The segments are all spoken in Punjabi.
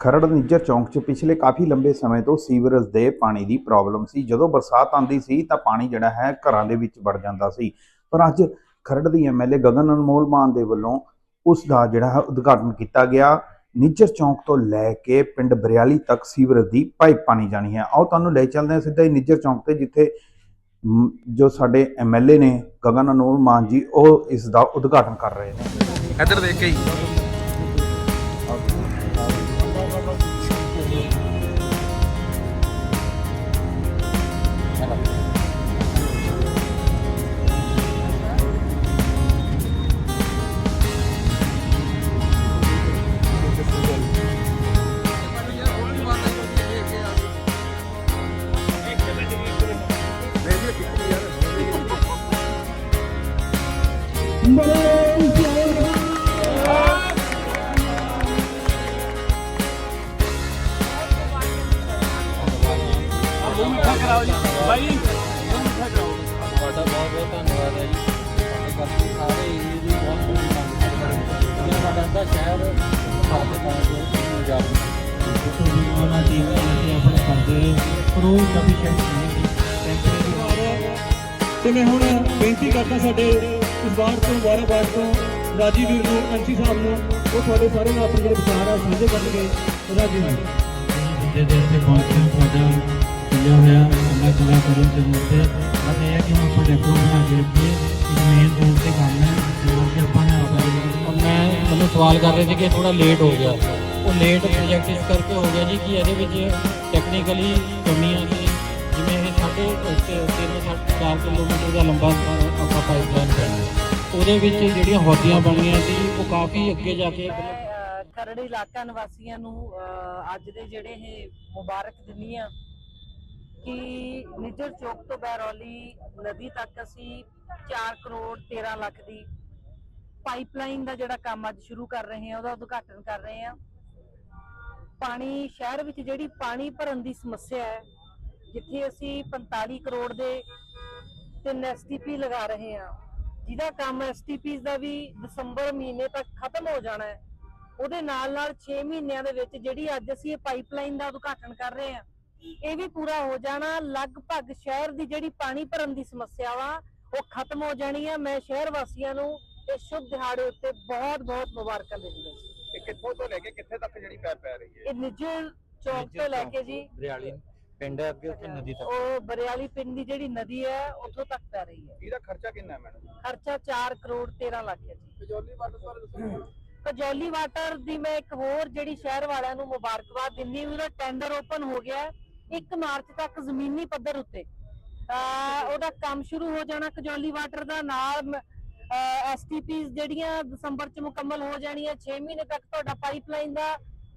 ਖਰੜ ਨਿੱਜਰ ਚੌਂਕ 'ਚ ਪਿਛਲੇ ਕਾਫੀ ਲੰਬੇ ਸਮੇਂ ਤੋਂ ਸੀਵਰੇਜ ਦੇ ਪਾਣੀ ਦੀ ਪ੍ਰੋਬਲਮ ਸੀ। ਜਦੋਂ ਬਰਸਾਤ ਆਉਂਦੀ ਸੀ ਤਾਂ ਪਾਣੀ ਜਿਹੜਾ ਹੈ ਘਰਾਂ ਦੇ ਵਿੱਚ ਵੜ ਜਾਂਦਾ ਸੀ। ਪਰ ਅੱਜ ਖਰੜ ਦੀ ਐਮਐਲਏ ਗਗਨ ਅਨਮੋਲ ਮਾਨ ਦੇ ਵੱਲੋਂ ਉਸ ਦਾ ਜਿਹੜਾ ਹੈ ਉਦਘਾਟਨ ਕੀਤਾ ਗਿਆ। ਨਿੱਜਰ ਚੌਂਕ ਤੋਂ ਲੈ ਕੇ ਪਿੰਡ ਬਰਿਆਲੀ ਤੱਕ ਸੀਵਰੇਜ ਦੀ ਪਾਈਪ ਪਾਣੀ ਜਾਣੀ ਹੈ। ਆਓ ਤੁਹਾਨੂੰ ਲੈ ਚੱਲਦੇ ਹਾਂ ਸਿੱਧਾ ਹੀ ਨਿੱਜਰ ਚੌਂਕ ਤੇ, ਜਿੱਥੇ ਜੋ ਸਾਡੇ ਐਮਐਲਏ ਨੇ ਗਗਨ ਅਨਮੋਲ ਮਾਨ ਜੀ, ਉਹ ਇਸ ਦਾ ਉਦਘਾਟਨ ਕਰ ਰਹੇ ਨੇ। ਇੱਧਰ ਦੇਖ ਕੇ ਹੀ। ਤੁਹਾਡਾ ਬਹੁਤ ਬਹੁਤ ਧੰਨਵਾਦ ਹੈ ਜੀ ਸਾਡੇ ਕਰਕੇ ਸਾਰੇ ਏਰੀਏ ਦੀ ਬਹੁਤ ਬਹੁਤ ਧੰਨਵਾਦ ਹੈ ਸਾਡਾ ਦਾ ਸ਼ਹਿਰ ਸਾਡੇ ਪਾਸ ਨੂੰ ਉਹਨਾਂ ਦੀ ਅਸੀਂ ਆਪਣੇ ਕਰਦੇ ਪਰ ਉਹ ਸਫੀਸ਼ੀਐਂਟ ਨਹੀਂ ਤੇ ਮੈਂ ਹੁਣ ਬੇਨਤੀ ਕਰਦਾ ਸਾਡੇ ਇਸ ਵਾਰ ਤੋਂ, ਵਾਰਾ ਵਾਰ ਤੋਂ ਰਾਜੀ ਵੀਰ ਨੂੰ ਐਮਸੀ ਸਾਹਿਬ ਨੂੰ, ਉਹ ਤੁਹਾਡੇ ਸਾਰੇ ਨਾਲ ਆਪਣੇ ਜਿਹੜੇ ਵਿਚਾਰ ਆ ਉਹ ਸਾਂਝੇ ਕਰਨਗੇ। ਰਾਜੀ ਵੀਰ ਜਿੱਦੇ ਦੇ ਇੱਥੇ ਪਹੁੰਚੇ ਤੁਹਾਡਾ ਹੋਇਆ ਅੱਲਾ ਤਾਲਾ ਕਰਨ ਦੇ ਮੁੱਦੇ ਬਸ ਇਹ ਹੈ ਕਿ हम ਆਪਾਂ ਡੈਪੋ ਬਣਾ ਕੇ ਰੱਖੀਏ ਇੱਕ ਮੇਨ ਰੋਡ ਤੇ ਕੰਮ ਹੈ ਜੋ ਕਿ ਆਪਾਂ ਨੇ ਆਪਾਂ ਮੈਂ ਮੈਨੂੰ ਸਵਾਲ ਕਰ ਰਹੇ ਸੀ ਕਿ ਥੋੜਾ ਲੇਟ ਹੋ ਗਿਆ ਉਹ ਲੇਟ ਪ੍ਰੋਜੈਕਟ ਇਸ ਕਰਕੇ ਹੋ ਗਿਆ ਜੀ ਕਿ ਇਹਦੇ ਵਿੱਚ ਟੈਕਨੀਕਲੀ ਕਮੀਆਂ ਸੀ ਜਿਵੇਂ ਇਹ ਸਾਡੇ ਇੱਥੇ ਤਿੰਨ ਸੱਤ ਚਾਰ ਕਿਲੋਮੀਟਰ ਦਾ ਲੰਬਾ ਆਪਾਂ ਪਾਈਪਲਾਈਨ ਕਰਨਾ ਉਹਦੇ ਵਿੱਚ ਜਿਹੜੀਆਂ ਹੌਦੀਆਂ ਬਣੀਆਂ ਸੀ ਉਹ ਕਾਫੀ ਅੱਗੇ ਜਾ ਕੇ ਖਰੜ ਇਲਾਕਾ ਨਿਵਾਸੀਆਂ ਨੂੰ ਅੱਜ ਦੇ ਜਿਹੜੇ ਇਹ ਮੁਬਾਰਕ ਦਿਨੀ ਆ ਕਿ ਨਿੱਜਰ ਚੌਕ ਤੋਂ ਬੈਰੌਲੀ ਨਦੀ ਤੱਕ ਅਸੀਂ 4 ਕਰੋੜ 13 ਲੱਖ ਦੀ ਪਾਈਪਲਾਈਨ ਦਾ ਜਿਹੜਾ ਕੰਮ ਅੱਜ ਸ਼ੁਰੂ ਕਰ ਰਹੇ ਹਾਂ, ਉਹਦਾ ਉਦਘਾਟਨ ਕਰ ਰਹੇ ਹਾਂ। ਪਾਣੀ, ਸ਼ਹਿਰ ਵਿੱਚ ਜਿਹੜੀ ਪਾਣੀ ਭਰਨ ਦੀ ਸਮੱਸਿਆ ਹੈ, ਜਿੱਥੇ ਅਸੀਂ 45 ਕਰੋੜ ਦੇ ਤਿੰਨ ਐਸਟੀਪੀ ਲਗਾ ਰਹੇ ਹਾਂ, ਜਿਹਦਾ ਕੰਮ ਐਸਟੀਪੀਸ ਦਾ ਵੀ ਦਸੰਬਰ ਮਹੀਨੇ ਤੱਕ ਖਤਮ ਹੋ ਜਾਣਾ ਹੈ, ਉਹਦੇ ਨਾਲ ਨਾਲ 6 ਮਹੀਨਿਆਂ ਦੇ ਵਿੱਚ ਜਿਹੜੀ ਅੱਜ ਅਸੀਂ ਇਹ ਪਾਈਪਲਾਈਨ ਦਾ ਉਦਘਾਟਨ ਕਰ ਰਹੇ ਹਾਂ ਇਹ ਵੀ ਪੂਰਾ ਹੋ ਜਾਣਾ। ਲਗਭਗ ਸ਼ਹਿਰ ਦੀ ਜਿਹੜੀ ਪਾਣੀ ਭਰਨ ਦੀ ਸਮੱਸਿਆ ਵਾ ਉਹ ਖਤਮ ਹੋ ਜਾਣੀ ਹੈ ਮੈਂ ਸ਼ਹਿਰ ਵਾਸੀਆਂ ਨੂੰ ਇਸ ਸ਼ੁਭ ਦਿਹਾੜੇ ਉੱਤੇ ਬਹੁਤ ਬਹੁਤ ਮੁਬਾਰਕਾਂ ਦਿੰਦਾ ਹਾਂ ਇਹ ਕਿੱਥੋਂ ਤੋਂ ਲੈ ਕੇ ਕਿੱਥੇ ਤੱਕ ਜਿਹੜੀ ਪੈਪ ਪੈ ਰਹੀ ਹੈ? ਇਹ ਨਿੱਜਰ ਚੌਕ ਤੋਂ ਲੈ ਕੇ ਜੀ। ਬਰਿਆਲੀ ਪਿੰਡ ਹੈ ਅੱਗੇ ਉੱਥੇ ਨਦੀ ਤੱਕ। ਉਹ ਬਰਿਆਲੀ ਪਿੰਡ ਦੀ ਜਿਹੜੀ ਨਦੀ ਹੈ ਉੱਥੋਂ ਤੱਕ ਪੈ ਰਹੀ ਹੈ। ਇਹਦਾ ਖਰਚਾ ਕਿੰਨਾ ਹੈ ਮੈਡਮ? ਖਰਚਾ 4 ਕਰੋੜ 13 ਲੱਖ ਹੈ ਜੀ। ਕਜੌਲੀ ਵਾਟਰ ਬਾਰੇ ਦੱਸੋ ਕਜੌਲੀ ਵਾਟਰ ਦੀ ਮੈਂ ਇੱਕ ਹੋਰ ਜਿਹੜੀ ਸ਼ਹਿਰ ਵਾਲਿਆਂ ਨੂੰ ਮੁਬਾਰਕਬਾਦ ਦਿੰਦੀ ਹਾਂ ਉਹਦਾ ਟੈਂਡਰ ਓਪਨ ਹੋ ਗਿਆ। ਹੈ 1 ਮਾਰਚ ਤੱਕ ਜ਼ਮੀਨੀ ਪੱਧਰ ਉੱਤੇ। ਉਹਦਾ ਕੰਮ ਸ਼ੁਰੂ ਹੋ ਜਾਣਾ ਕਜੌਲੀ ਵਾਟਰ ਦਾ ਨਾਲ ਐਸਟੀਪੀਸ ਜਿਹੜੀਆਂ ਦਸੰਬਰ ਚ ਮੁਕੰਮਲ ਹੋ ਜਾਣੀਆਂ 6 ਮਹੀਨੇ ਤੱਕ ਤੁਹਾਡਾ ਪਾਈਪਲਾਈਨ ਦਾ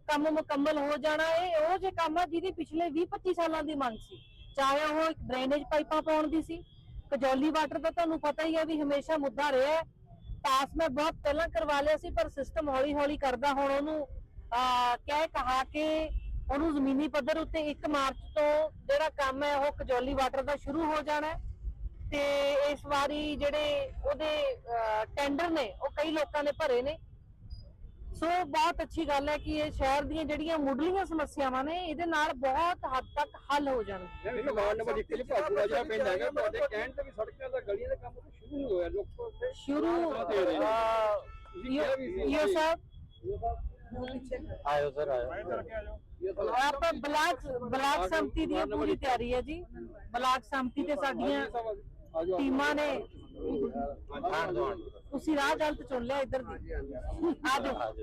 ਕੰਮ ਮੁਕੰਮਲ ਹੋ ਜਾਣਾ। ਇਹ ਉਹ ਜੇ ਕੰਮ ਆ ਜਿਹਦੀ ਪਿਛਲੇ 20 25 ਸਾਲਾਂ ਦੀ ਮੰਗ ਸੀ। ਚਾਹੇ ਉਹ ਡਰੇਨੇਜ ਪਾਈਪਾਂ ਪਾਉਣ ਦੀ ਸੀ। ਕਜੌਲੀ ਵਾਟਰ ਦਾ ਤੁਹਾਨੂੰ ਪਤਾ ਹੀ ਹੈ ਵੀ ਹਮੇਸ਼ਾ ਮੁੱਦਾ ਰਿਹਾ ਹੈ। ਪਾਸ ਮੈਂ ਬਹੁਤ ਪਹਿਲਾਂ ਕਰਵਾ ਲਿਆ ਸੀ ਪਰ ਸਿਸਟਮ ਹੌਲੀ ਹੌਲੀ ਕਰਦਾ ਹੁਣ ਉਹਨੂੰ ਅਹ, ਕਹਿ ਕਹਾ ਕੇ ਉਹਨੂੰ ਜ਼ਮੀਨੀ ਪੱਧਰ ਉੱਤੇ 1 ਮਾਰਚ ਤੋਂ ਜਿਹੜਾ ਕੰਮ ਹੈ ਉਹ ਕਜੌਲੀ ਵਾਟਰ ਦਾ ਸ਼ੁਰੂ ਹੋ ਜਾਣਾ ਤੇ ਇਸ ਵਾਰੀ ਜਿਹੜੇ ਉਹਦੇ ਟੈਂਡਰ ਨੇ ਉਹ ਕਈ ਲੋਕਾਂ ਨੇ ਭਰੇ ਨੇ। ਸੋ ਬਹੁਤ ਅੱਛੀ ਗੱਲ ਹੈ ਕਿ ਇਹ ਸ਼ਹਿਰ ਦੀਆਂ ਜਿਹੜੀਆਂ ਮੁੱਢਲੀਆਂ ਸਮੱਸਿਆਵਾਂ ਨੇ ਇਹਦੇ ਨਾਲ ਬਹੁਤ ਹੱਦ ਤੱਕ ਹੱਲ ਹੋ ਜਾਣਗੇ ਨਹੀਂ ਵਾਰਡ ਨੰਬਰ 1 ਚ ਭਾਗੂੜਾ ਜਿਹੜਾ ਪਿੰਡ ਹੈਗਾ ਤੁਹਾਡੇ ਕਹਿਣ ਤੇ ਵੀ ਸੜਕਾਂ ਦਾ ਗਲੀਆਂ ਦਾ ਕੰਮ ਤਾਂ ਸ਼ੁਰੂ ਹੋਇਆ ਲੋਕ ਸ਼ੁਰੂ ਈਓ ਸਾਹਿਬ ਆਇਓ ਸਰ ਆਇਓ। ਆਪਾਂ ਬਲਾਕ ਬਲਾਕ ਸੰਮਤੀ ਦੀ ਪੂਰੀ ਤਿਆਰੀ ਹੈ ਜੀ। ਬਲਾਕ ਸੰਮਤੀ ਤੇ ਸਾਡੀਆਂ ਟੀਮਾਂ ਨੇ ਤੁਸੀਂ ਰਾਹ ਗਲਤ ਚੁਣ ਲਿਆ ਇੱਧਰ ਦੀ। ਆ ਜਾਓ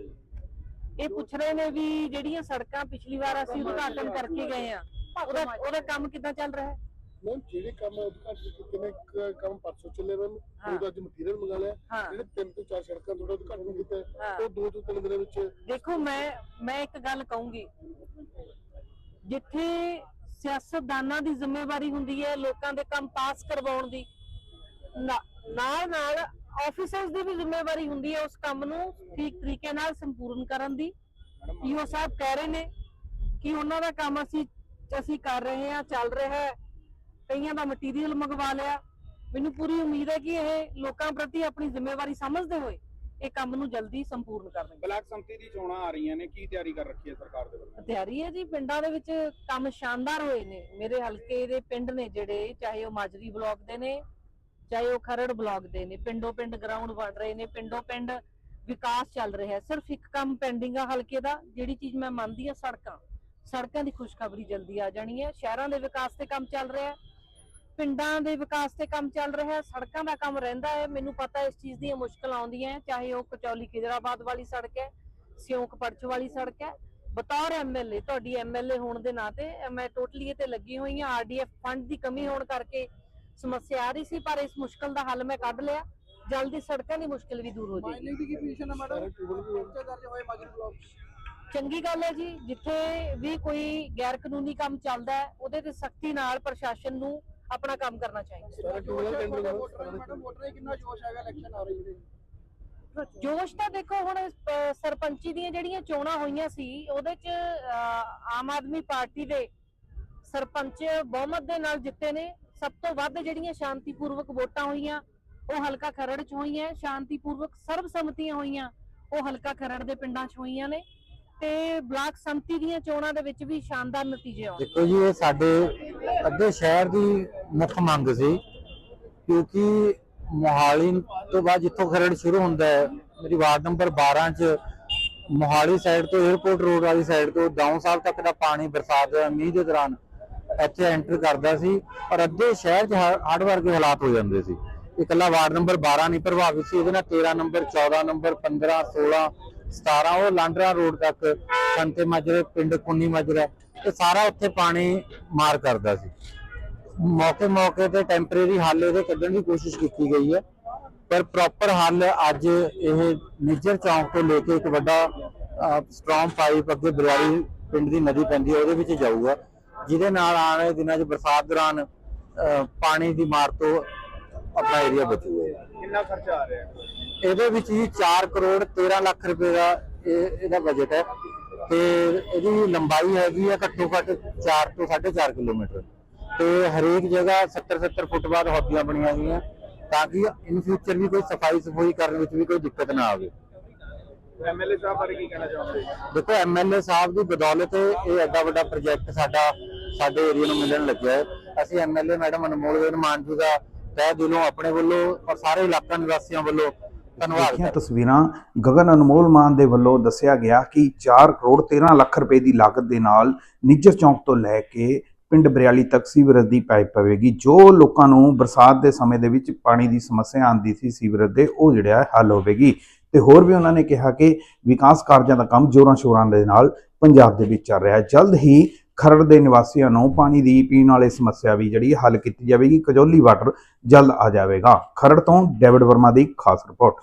ਇਹ ਪੁੱਛ ਰਹੇ ਨੇ ਵੀ ਜਿਹੜੀਆਂ ਸੜਕਾਂ ਪਿਛਲੀ ਵਾਰ ਅਸੀਂ ਉਦਘਾਟਨ ਕਰਕੇ ਗਏ ਆ ਉਹਦਾ ਉਹਦਾ ਕੰਮ ਕਿੱਦਾਂ ਚੱਲ ਰਿਹਾ ਹੈ? ਮੈਮ ਜਿਹੜੇ ਕੰਮ ਉਦਘਾਟਨ ਕਿਵੇਂ ਕ- ਕੰਮ ਪਰਸੋਂ ਚੱਲੇ ਮੈਮ। ਉਹਦਾ ਅੱਜ ਮਟੀਰੀਅਲ ਮੰਗਾ ਲਿਆ। ਜਿਹੜੇ ਤਿੰਨ ਤੋਂ ਚਾਰ ਸੜਕਾਂ ਤੁਹਾਡਾ ਉਦਘਾਟਨ ਕੀਤਾ। ਉਹ ਦੋ ਤੋਂ ਤਿੰਨ ਦਿਨਾਂ ਵਿੱਚ ਦੇਖੋ ਮੈਂ ਮੈਂ ਇੱਕ ਗੱਲ ਕਹੂੰਗੀ। ਜਿੱਥੇ ਸਿਆਸਤਦਾਨਾਂ ਦੀ ਜ਼ਿੰਮੇਵਾਰੀ ਹੁੰਦੀ ਹੈ ਲੋਕਾਂ ਦੇ ਕੰਮ ਪਾਸ ਕਰਵਾਉਣ ਦੀ ਨਾਲ ਨਾਲ ਆਫੀਸਰਸ ਦੀ ਵੀ ਜ਼ਿੰਮੇਵਾਰੀ ਹੁੰਦੀ ਹੈ ਉਸ ਕੰਮ ਨੂੰ ਠੀਕ ਤਰੀਕੇ ਨਾਲ ਸੰਪੂਰਨ ਕਰਨ ਦੀ। ਈਓ ਸਾਹਿਬ ਕਹਿ ਰਹੇ ਨੇ ਕਿ ਉਹਨਾਂ ਦਾ ਕੰਮ ਅਸੀਂ ਅਸੀਂ ਕਰ ਰਹੇ ਹਾਂ ਚੱਲ ਰਿਹਾ ਹੈ। ਕਈਆਂ ਦਾ ਮਟੀਰੀਅਲ ਮੰਗਵਾ ਲਿਆ। ਮੈਨੂੰ ਪੂਰੀ ਉਮੀਦ ਹੈ ਕਿ ਇਹ ਲੋਕਾਂ ਪ੍ਰਤੀ ਆਪਣੀ ਜ਼ਿੰਮੇਵਾਰੀ ਸਮਝਦੇ ਹੋਏ ਇਹ ਕੰਮ ਨੂੰ ਜਲਦੀ ਸੰਪੂਰਨ ਕਰਨਗੇ ਬਲਾਕ ਸੰਮਤੀ ਦੀ ਚੋਣਾਂ ਆ ਰਹੀਆਂ ਨੇ ਕੀ ਤਿਆਰੀ ਕਰ ਰੱਖੀ ਹੈ ਸਰਕਾਰ ਦੇ ਵੱਲੋਂ? ਤਿਆਰੀ ਹੈ ਜੀ ਪਿੰਡਾਂ ਦੇ ਵਿੱਚ ਕੰਮ ਸ਼ਾਨਦਾਰ ਹੋਏ ਨੇ। ਮੇਰੇ ਹਲਕੇ ਦੇ ਪਿੰਡ ਨੇ ਜਿਹੜੇ ਚਾਹੇ ਉਹ ਮਾਜਰੀ ਬਲਾਕ ਦੇ ਨੇ ਚਾਹੇ ਉਹ ਖਰੜ ਬਲਾਕ ਦੇ ਨੇ ਪਿੰਡੋਂ ਪਿੰਡ ਗਰਾਊਂਡ ਬਣ ਰਹੇ ਨੇ ਪਿੰਡੋਂ ਪਿੰਡ ਵਿਕਾਸ ਚੱਲ ਰਿਹਾ ਹੈ। ਸਿਰਫ ਇੱਕ ਕੰਮ ਪੈਂਡਿੰਗ ਆ ਹਲਕੇ ਦਾ ਜਿਹੜੀ ਚੀਜ਼ ਮੈਂ ਮੰਨਦੀ ਆ ਸੜਕਾਂ। ਸੜਕਾਂ ਦੀ ਖੁਸ਼ਖਬਰੀ ਜਲਦੀ ਆ ਜਾਣੀ ਹੈ। ਸ਼ਹਿਰਾਂ ਦੇ ਵਿਕਾਸ ਤੇ ਕੰਮ ਚੱਲ ਰਿਹਾ ਹੈ। ਪਿੰਡਾਂ ਦੇ ਵਿਕਾਸ ਤੇ ਕੰਮ ਚੱਲ ਰਿਹਾ ਹੈ ਸੜਕਾਂ ਦਾ ਕੰਮ ਰਹਿੰਦਾ ਹੈ। ਮੈਨੂੰ ਪਤਾ ਇਸ ਚੀਜ਼ ਦੀਆਂ ਮੁਸ਼ਕਲਾਂ ਆਉਂਦੀਆਂ ਹੈ ਚਾਹੇ ਉਹ ਕਚੌਲੀ ਖਿਦਰਾਬਾਦ ਵਾਲੀ ਸੜਕ ਹੈ ਸਿਉਂਕ ਪਰਚ ਵਾਲੀ ਸੜਕ ਹੈ। ਬਤੌਰ ਐਮਐਲਏ ਤੁਹਾਡੀ ਐਮਐਲਏ ਹੋਣ ਦੇ ਨਾਤੇ ਮੈਂ ਟੋਟਲੀ ਇਹ ਤੇ ਲੱਗੀ ਹੋਈ ਹਾਂ। ਆਰਡੀਐਫ ਫੰਡ ਦੀ ਕਮੀ ਹੋਣ ਕਰਕੇ ਸਮੱਸਿਆ ਆ ਰਹੀ ਸੀ ਪਰ ਇਸ ਮੁਸ਼ਕਲ ਦਾ ਹੱਲ ਮੈਂ ਕੱਢ ਲਿਆ। ਜਲਦੀ ਸੜਕਾਂ ਦੀ ਮੁਸ਼ਕਲ ਵੀ ਦੂਰ ਹੋ ਜਾਏਗੀ। ਮਾਈਨਿੰਗ ਦੀ ਕੀ ਪੋਜੀਸ਼ਨ ਹੈ ਮੈਡਮ? ਉੱਚੇ ਦਰਜ ਹੋਏ ਮਾਜਰੀ ਬਲਾਕ ਚੰਗੀ ਗੱਲ ਹੈ ਜੀ ਜਿੱਥੇ ਵੀ ਕੋਈ ਗੈਰ ਕਾਨੂੰਨੀ ਕੰਮ ਚੱਲਦਾ ਹੈ ਉਹਦੇ ਤੇ ਸਖਤੀ ਨਾਲ ਪ੍ਰਸ਼ਾਸਨ ਨੂੰ ਆਪਣਾ ਕੰਮ ਕਰਨਾ ਚਾਹੀਦਾ। ਵੋਟਰਾਂ ਕਿੰਨਾ ਜੋਸ਼ ਹੈਗਾ ਇਲੈਕਸ਼ਨ ਆ ਰਹੀ ਹੈ ਜੋਸ਼ ਤਾਂ ਦੇਖੋ ਹੁਣ ਸਰਪੰਚੀ ਦੀਆਂ ਜਿਹੜੀਆਂ ਚੋਣਾਂ ਹੋਈਆਂ ਸੀ ਉਹਦੇ ਚ ਆਮ ਆਦਮੀ ਪਾਰਟੀ ਦੇ ਸਰਪੰਚ ਬਹੁਮਤ ਦੇ ਨਾਲ ਜਿੱਤੇ ਨੇ। ਸਭ ਤੋਂ ਵੱਧ ਜਿਹੜੀਆਂ ਸ਼ਾਂਤੀਪੂਰਵਕ ਵੋਟਾਂ ਹੋਈਆਂ ਉਹ ਹਲਕਾ ਖਰੜ ਚ ਹੋਈਆਂ ਸ਼ਾਂਤੀਪੂਰਵਕ ਸਰਬਸੰਮਤੀਆਂ ਹੋਈਆਂ ਉਹ ਹਲਕਾ ਖਰੜ ਦੇ ਪਿੰਡਾਂ ਚ ਹੋਈਆਂ ਨੇ। ਤੇ ਬਲਾਕ ਸੰਮਤੀ ਦੀਆਂ ਚੋਣਾਂ ਦੇ ਵਿੱਚ ਵੀ ਸ਼ਾਨਦਾਰ ਨਤੀਜੇ ਆਏ ਦੇਖੋ ਜੀ, ਇਹ ਸਾਡੇ ਅੱਧੇ ਸ਼ਹਿਰ ਦੀ ਮੁੱਖ ਮੰਗ ਸੀ, ਕਿਉਂਕਿ ਮੋਹਾਲੀ ਤੋਂ ਬਾਅਦ ਜਿੱਥੋਂ ਖਰੜ ਸ਼ੁਰੂ ਹੁੰਦਾ ਹੈ, ਮੇਰੀ ਵਾਰਡ ਨੰਬਰ 12 ਚ ਮੋਹਾਲੀ ਸਾਈਡ ਤੋਂ 에어ਪੋਰਟ ਰੋਡ ਵਾਲੀ ਸਾਈਡ ਤੋਂ ਡਾਊਨ ਸਾਹਿਬ ਤੱਕ ਦਾ ਪਾਣੀ ਬਰਸਾਤ ਦੇ ਮੀਂਹ ਦੇ ਦੌਰਾਨ ਇੱਥੇ ਐਂਟਰ ਕਰਦਾ ਸੀ, ਪਰ ਅੱਧੇ ਸ਼ਹਿਰ 'ਚ ਹੜ੍ਹ ਵਰਗੇ ਹਾਲਾਤ ਹੋ ਜਾਂਦੇ ਸੀ। ਇਕੱਲਾ ਵਾਰਡ ਨੰਬਰ 12 ਨਹੀਂ ਪ੍ਰਭਾਵਿਤ ਸੀ ਇਹਦੇ ਨਾਲ 13 ਨੰਬਰ 14 ਨੰਬਰ 15 16 17 ਉਹ ਲਾਂਡਰਾ ਰੋਡ ਤੱਕ, ਸੰਤੇ ਮਾਜਰੇ, ਪਿੰਡ ਕੁੰਨੀ ਮਾਜਰਾ ਇਹ ਸਾਰਾ ਉੱਥੇ ਪਾਣੀ ਮਾਰ ਕਰਦਾ ਸੀ। ਮੌਕੇ ਮੌਕੇ ਤੇ ਟੈਂਪਰੇਰੀ ਹੱਲ ਇਹਦੇ ਕੱਢਣ ਦੀ ਕੋਸ਼ਿਸ਼ ਕੀਤੀ ਗਈ ਹੈ। ਪਰ ਪ੍ਰੋਪਰ ਹੱਲ ਅੱਜ ਇਹ ਨਿੱਜਰ ਚੌਂਕ ਤੋਂ ਲੈ ਕੇ ਇੱਕ ਵੱਡਾ ਸਟ੍ਰੋਂਗ ਪਾਈਪ ਅੱਗੇ ਬਰਿਆਲੀ ਪਿੰਡ ਦੀ ਨਦੀ ਪੈਂਦੀ ਹੈ, ਉਹਦੇ ਵਿੱਚ ਜਾਊਗਾ। ਜਿਹਦੇ ਨਾਲ ਆਉਣ ਵਾਲੇ ਦਿਨਾਂ 'ਚ ਬਰਸਾਤ ਦੌਰਾਨ ਪਾਣੀ ਦੀ ਮਾਰ ਤੋਂ ਆਪਣਾ ਏਰੀਆ ਬਚੂਗਾ। ਕਿੰਨਾ ਖਰਚਾ ਆ ਰਿਹਾ ਹੈ? ਇਹਦੇ ਵਿੱਚ ਜੀ 4 ਕਰੋੜ 13 ਲੱਖ ਰੁਪਏ ਦਾ ਇਹ ਇਹਦਾ ਬਜਟ ਹੈ ਤੇ ਇਹਦੀ ਲੰਬਾਈ ਹੈਗੀ ਹੈ ਘੱਟੋ ਘੱਟ 4 ਤੋਂ 4.5 ਕਿਲੋਮੀਟਰ। ਤੇ ਹਰੇਕ ਜਗ੍ਹਾ 70 70 ਫੁੱਟ ਬਾਅਦ ਹੌਦੀਆਂ ਬਣੀਆਂ ਹੋਈਆਂ ਤਾਂ ਕਿ ਇਨ ਫਿਊਚਰ ਵੀ ਕੋਈ ਸਫ਼ਾਈ ਸਫ਼ਾਈ ਕਰਨ ਵਿੱਚ ਵੀ ਕੋਈ ਦਿੱਕਤ ਨਾ ਆਵੇ। ਐਮਐਲਏ ਸਾਹਿਬ ਬਾਰੇ ਕੀ ਕਹਿਣਾ ਚਾਹੁੰਦੇ ਦੇਖੋ ਐਮਐਲਏ ਸਾਹਿਬ ਦੀ ਬਦੌਲਤ ਇਹ ਐਡਾ ਵੱਡਾ ਪ੍ਰੋਜੈਕਟ ਸਾਡਾ ਸਾਡੇ ਏਰੀਆ ਨੂੰ ਮਿਲਣ ਲੱਗਿਆ ਹੈ। ਅਸੀਂ ਐਮਐਲਏ ਮੈਡਮ ਅਨਮੋਲ ਵੀਰ ਮਾਨ ਜੀ ਦਾ ਤਹਿ ਦਿਲੋਂ ਆਪਣੇ ਵੱਲੋਂ ਔਰ ਸਾਰੇ ਇਲਾਕਾ ਨਿਵਾਸੀਆਂ ਵੱਲੋਂ ਧੰਨਵਾਦ ਦੇਖੀਆਂ ਤਸਵੀਰਾਂ ਗਗਨ ਅਨਮੋਲ ਮਾਨ ਦੇ ਵੱਲੋਂ ਦੱਸਿਆ ਗਿਆ ਕਿ 4 ਕਰੋੜ 13 ਲੱਖ ਰੁਪਏ ਦੀ ਲਾਗਤ ਦੇ ਨਾਲ ਨਿੱਜਰ ਚੌਂਕ ਤੋਂ ਲੈ ਕੇ ਪਿੰਡ ਬਰਿਆਲੀ ਤੱਕ ਸੀਵਰੇਜ ਦੀ ਪਾਈਪ ਪਵੇਗੀ। ਜੋ ਲੋਕਾਂ ਨੂੰ ਬਰਸਾਤ ਦੇ ਸਮੇਂ ਦੇ ਵਿੱਚ ਪਾਣੀ ਦੀ ਸਮੱਸਿਆ ਆਉਂਦੀ ਸੀ ਸੀਵਰੇਜ ਦੇ ਉਹ ਜਿਹੜਾ ਹੱਲ ਹੋਵੇਗੀ। ਤੇ ਹੋਰ ਵੀ ਉਹਨਾਂ ਨੇ ਕਿਹਾ ਕਿ ਵਿਕਾਸ ਕਾਰਜਾਂ ਦਾ ਕੰਮ ਜੋਰਾਂ ਸ਼ੋਰਾਂ ਦੇ ਨਾਲ ਪੰਜਾਬ ਦੇ ਵਿੱਚ ਚੱਲ ਰਿਹਾ ਹੈ। ਜਲਦ ਹੀ ਖਰੜ ਦੇ ਨਿਵਾਸੀਆਂ ਨੂੰ ਪਾਣੀ ਦੀ ਪੀਣ ਵਾਲੀ ਸਮੱਸਿਆ ਵੀ ਜਿਹੜੀ ਹੱਲ ਕੀਤੀ ਜਾਵੇਗੀ। ਕਜੋਲੀ ਵਾਟਰ ਜਲਦ ਆ ਜਾਵੇਗਾ। ਖਰੜ ਤੋਂ ਡੇਵਿਡ ਵਰਮਾ ਦੀ ਖਾਸ ਰਿਪੋਰਟ।